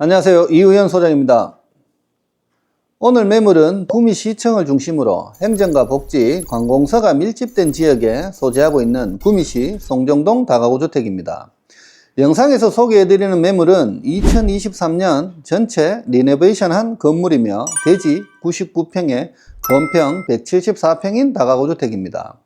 안녕하세요. 이우현 소장입니다. 오늘 매물은 구미시청을 중심으로 행정과 복지, 관공서가 밀집된 지역에 소재하고 있는 구미시 송정동 다가구 주택입니다. 영상에서 소개해드리는 매물은 2023년 전체 리노베이션한 건물이며 대지 99평에 건평 174평인 다가구 주택입니다.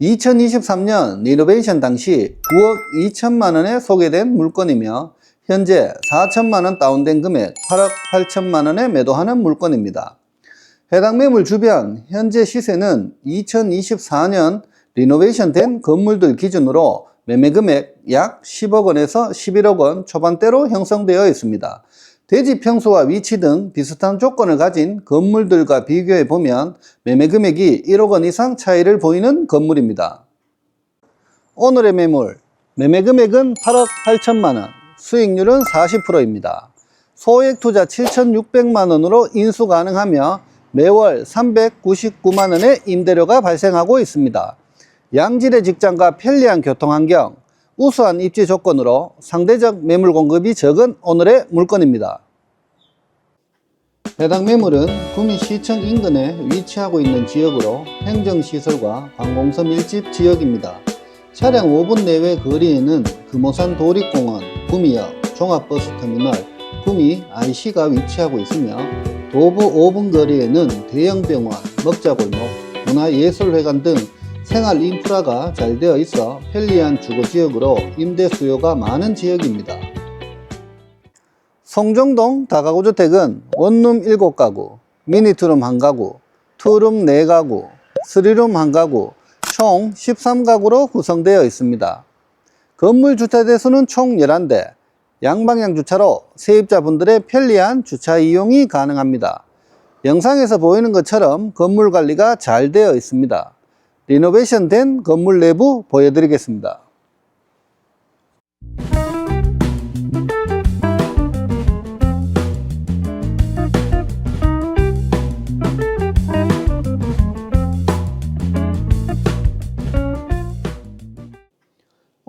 2023년 리노베이션 당시 9억 2천만 원에 소개된 물건이며 현재 4천만 원 다운된 금액 8억 8천만 원에 매도하는 물건입니다. 해당 매물 주변 현재 시세는 2024년 리노베이션 된 건물들 기준으로 매매 금액 약 10억 원에서 11억 원 초반대로 형성되어 있습니다. 대지 평수와 위치 등 비슷한 조건을 가진 건물들과 비교해 보면 매매 금액이 1억 원 이상 차이를 보이는 건물입니다. 오늘의 매물, 매매 금액은 8억 8천만 원, 수익률은 40%입니다. 소액 투자 7,600만 원으로 인수 가능하며 매월 399만 원의 임대료가 발생하고 있습니다. 양질의 직장과 편리한 교통 환경, 우수한 입지 조건으로 상대적 매물 공급이 적은 오늘의 물건입니다. 해당 매물은 구미시청 인근에 위치하고 있는 지역으로 행정시설과 관공서 밀집 지역입니다. 차량 5분 내외 거리에는 금호산 도립공원, 구미역, 종합버스터미널, 구미 IC가 위치하고 있으며 도보 5분 거리에는 대형병원, 먹자골목, 문화예술회관 등 생활 인프라가 잘 되어 있어 편리한 주거지역으로 임대 수요가 많은 지역입니다. 송정동 다가구 주택은 원룸 7가구, 미니투룸 1가구, 투룸 4가구, 스리룸 1가구, 총 13가구로 구성되어 있습니다. 건물 주차 대수는 총 11대, 양방향 주차로 세입자분들의 편리한 주차 이용이 가능합니다. 영상에서 보이는 것처럼 건물 관리가 잘 되어 있습니다. 리노베이션 된 건물 내부 보여드리겠습니다.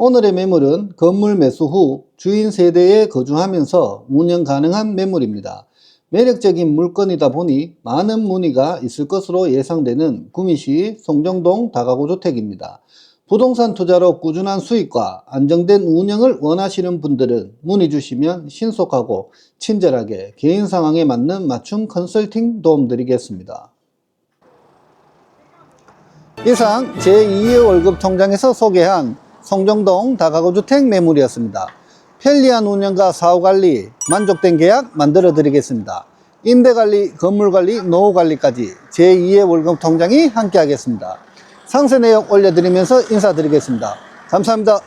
오늘의 매물은 건물 매수 후 주인 세대에 거주하면서 운영 가능한 매물입니다. 매력적인 물건이다 보니 많은 문의가 있을 것으로 예상되는 구미시 송정동 다가구 주택입니다. 부동산 투자로 꾸준한 수익과 안정된 운영을 원하시는 분들은 문의 주시면 신속하고 친절하게 개인 상황에 맞는 맞춤 컨설팅 도움 드리겠습니다. 이상 제2의 월급 통장에서 소개한 송정동 다가구 주택 매물이었습니다. 편리한 운영과 사후관리, 만족된 계약 만들어 드리겠습니다. 임대관리, 건물관리, 노후관리까지 제2의 월급 통장이 함께 하겠습니다. 상세 내역 올려드리면서 인사드리겠습니다. 감사합니다.